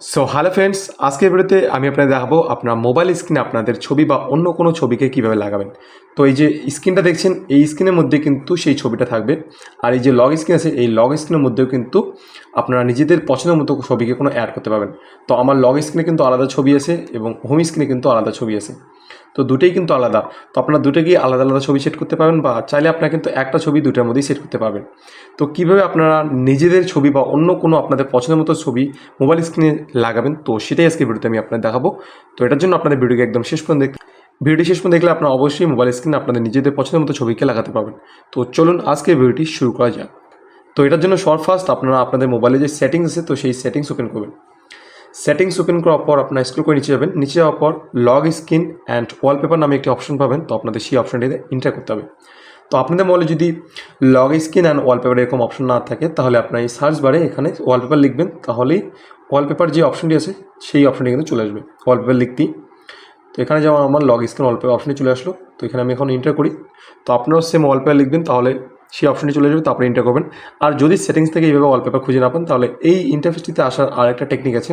So hello friends আজকের ভিডিওতে আমি আপনাদের দেখাবো আপনার মোবাইল স্ক্রিনে আপনাদের ছবি বা অন্য কোনো ছবিকে কীভাবে লাগাবেন। তো এই যে স্ক্রিনটা দেখছেন, এই স্ক্রিনের মধ্যে কিন্তু সেই ছবিটা থাকবে। আর এই যে লগ স্ক্রিন আছে, এই লগ স্ক্রিনের মধ্যেও কিন্তু আপনারা নিজেদের পছন্দের মতো ছবিকে কোনো অ্যাড করতে পারবেন। তো আমার লগ স্ক্রিনে কিন্তু আলাদা ছবি আছে এবং হোম স্ক্রিনে কিন্তু আলাদা ছবি আছে। তো দুটোই কিন্তু আলাদা। তো আপনারা দুটোকেই আলাদা আলাদা ছবি সেট করতে পারবেন বা চাইলে আপনারা কিন্তু একটা ছবি দুটার মধ্যেই সেট করতে পারবেন। তো কীভাবে আপনারা নিজেদের ছবি বা অন্য কোনো আপনাদের পছন্দের মতো ছবি মোবাইল স্ক্রিনে লাগাবেন? তো সেটাই আজকে ভিডিওতে আমি আপনাদের দেখাবো। তো এটার জন্য আপনাদের ভিডিওকে একদম শেষ পর্যন্ত দেখ ভিডিওটি শেষ পর্যন্ত দেখলে আপনারা অবশ্যই মোবাইল স্ক্রিনে আপনাদের নিজেদের পছন্দের মতো ছবিকে লাগাতে পারবেন। তো চলুন আজকে ভিডিওটি শুরু করা যাক। তো এটার জন্য শর্ট ফার্স্ট আপনারা আপনাদের মোবাইলে যে সেটিংস আছে, তো সেই সেটিংস ওপেন করবেন। সেটিংস ওপেন করার পর আপনার স্ক্রল করে নিচে যাবেন। নিচে যাওয়ার পর লগ স্ক্রিন অ্যান্ড ওয়ালপেপার নামে একটি অপশন পাবেন। তো আপনাদের সেই অপশনটিতে এন্টার করতে হবে। তো আপনাদের মোবাইলে যদি লগ স্ক্রিন অ্যান্ড ওয়ালপেপার এরকম অপশন না থাকে, তাহলে আপনার এই সার্চ বারে এখানে ওয়ালপেপার লিখবেন। তাহলেই ওয়ালপেপার যে অপশনটি আছে, সেই অপশনটি কিন্তু চলে আসবে। ওয়ালপেপার লিখতেই তো এখানে যেমন আমার লগ স্ক্রিন ওয়ালপেপার অপশনটি চলে আসলো। তো এখানে আমি এখন এন্টার করি। তো আপনারাও সেম ওয়ালপেপার লিখবেন, তাহলে সেই অপশনটি চলে যাবে। তারপরে এন্টার করবেন। আর যদি সেটিংস থেকে এইভাবে ওয়ালপেপার খুঁজে না পান, তাহলে এই ইন্টারফেসটিতে আসার আর একটা টেকনিক আছে।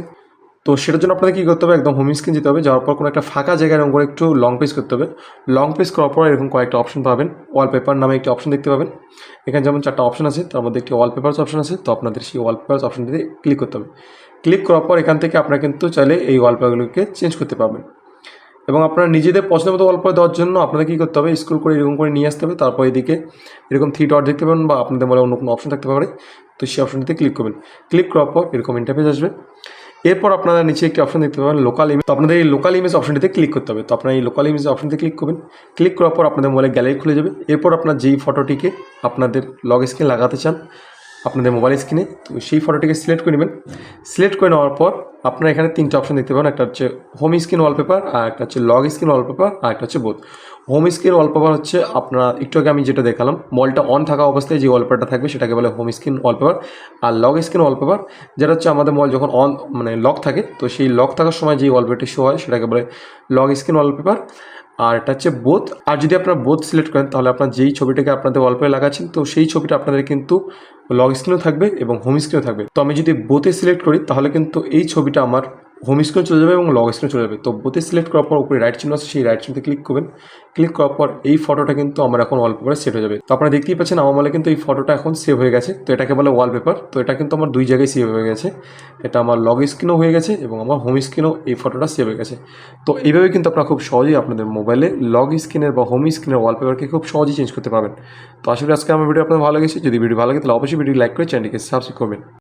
তো সেটার জন্য আপনাদের কী করতে হবে? একদম হোম স্ক্রিন যেতে হবে। যাওয়ার পর কোনো একটা ফাঁকা জায়গায় এরকম করে একটু লং প্রেস করতে হবে। লং প্রেস করার পর এরকম কয়েকটা অপশন পাবেন। ওয়ালপেপার নামে একটি অপশন দেখতে পাবেন। এখানে যেমন চারটা অপশন আছে, তার মধ্যে একটি ওয়ালপেপারস অপশন আছে। তো আপনাদের সেই ওয়ালপেপারস অপশনটিতে ক্লিক করতে হবে। ক্লিক করার পর এখান থেকে আপনারা কিন্তু চাইলে এই ওয়ালপেপারগুলোকে চেঞ্জ করতে পারবেন। এবং আপনারা নিজেদের পছন্দ মতো ওয়ালপেপার দেওয়ার জন্য আপনাদের কী করতে হবে? স্ক্রল করে এরকম করে নিয়ে আসতে হবে। তারপর এদিকে এরকম থ্রি ডট দেখতে পাবেন বা আপনাদের মনে অন্য কোনো অপশন থাকতে পারে। তো সেই অপশনটিতে ক্লিক করবেন। ক্লিক করার পর এরকম ইন্টারফেস আসবে। এরপর আপনারা নিচে একটি অপশন দেখতে পাবেন লোকাল ইমেজ তো আপনাদের এই লোকাল ইমেজ অপশনটিতে ক্লিক করতে হবে। তো আপনারা এই লোকাল ইমেজ অপশনটিতে ক্লিক করবেন। ক্লিক করার পর আপনাদের মোবাইলে গ্যালারি খুলে যাবে। এরপর আপনার যেই ফটোটিকে আপনাদের লগ স্ক্রিন লাগাতে চান আপনাদের মোবাইল স্ক্রিনে তো সেই ফটোটিকে সিলেক্ট করে নেবেন। সিলেক্ট করে নেওয়ার পর আপনারা এখানে তিনটে অপশন দেখতে পাবেন একটা হচ্ছে হোম স্ক্রিন ওয়ালপেপার আর একটা হচ্ছে লগ স্ক্রিন ওয়ালপেপার আর একটা হচ্ছে বোধ হোম স্ক্রিন ওয়ালপেপার হচ্ছে আপনারা, একটু আগে আমি যেটা দেখালাম মলটা অন থাকা অবস্থায় যে ওয়ালপেপারটা থাকবে সেটাকে বলে হোম স্ক্রিন ওয়ালপেপার আর লগ স্ক্রিন ওয়ালপেপার যেটা হচ্ছে আমাদের মল যখন অন মানে লক থাকে, তো সেই লক থাকার সময় যে ওয়ালপেপারটি শো হয় সেটাকে বলে লগ স্ক্রিন ওয়ালপেপার আর এটা হচ্ছে বোথ আর যদি আপনারা বোথ সিলেক্ট করেন, তাহলে আপনার যেই ছবিটাকে আপনাদের ওয়ালপেপার লাগাচ্ছেন, তো সেই ছবিটা আপনাদের কিন্তু লগ স্ক্রিনও থাকবে এবং হোম স্ক্রিনও থাকবে। তো আমি যদি বোতে সিলেক্ট করি, তাহলে কিন্তু এই ছবিটা আমার হোম স্ক্রিনে চলে যাবে এবং লগ স্ক্রিনে চলে যাবে। তো বোতে সিলেক্ট করার পর উপরে রাইট চিহ্ন আছে, সেই রাইট চিহ্নতে ক্লিক করবেন। ক্লিক করার পর এই ফটোটা কিন্তু আমার এখন ওয়ালপেপারে সেট হয়ে যাবে। তো আপনারা দেখতেই পাচ্ছেন আমার বলে কিন্তু এই ফটোটা এখন সেভ হয়ে গেছে। তো এটাকে বলে ওয়ালপেপার তো এটা কিন্তু আমার দুই জায়গায় সেভ হয়ে গেছে। এটা আমার লগ স্ক্রিনও হয়ে গেছে এবং আমার হোম স্ক্রিনও এই ফটোটা সেভ হয়ে গেছে। তো এইভাবে কিন্তু আপনারা খুব সহজেই আপনাদের মোবাইলে লগ স্ক্রিনের বা হোম স্ক্রিনের ওয়ালপেপারকে খুব সহজেই চেঞ্জ করতে পারবেন। তো আসলে আজকে আমার ভিডিও আপনার ভালো লেগেছে। যদি ভিডিও ভালো লাগে তাহলে অবশ্যই ভিডিও লাইক করে চ্যানেলকে সাবস্ক্রাইব করবেন।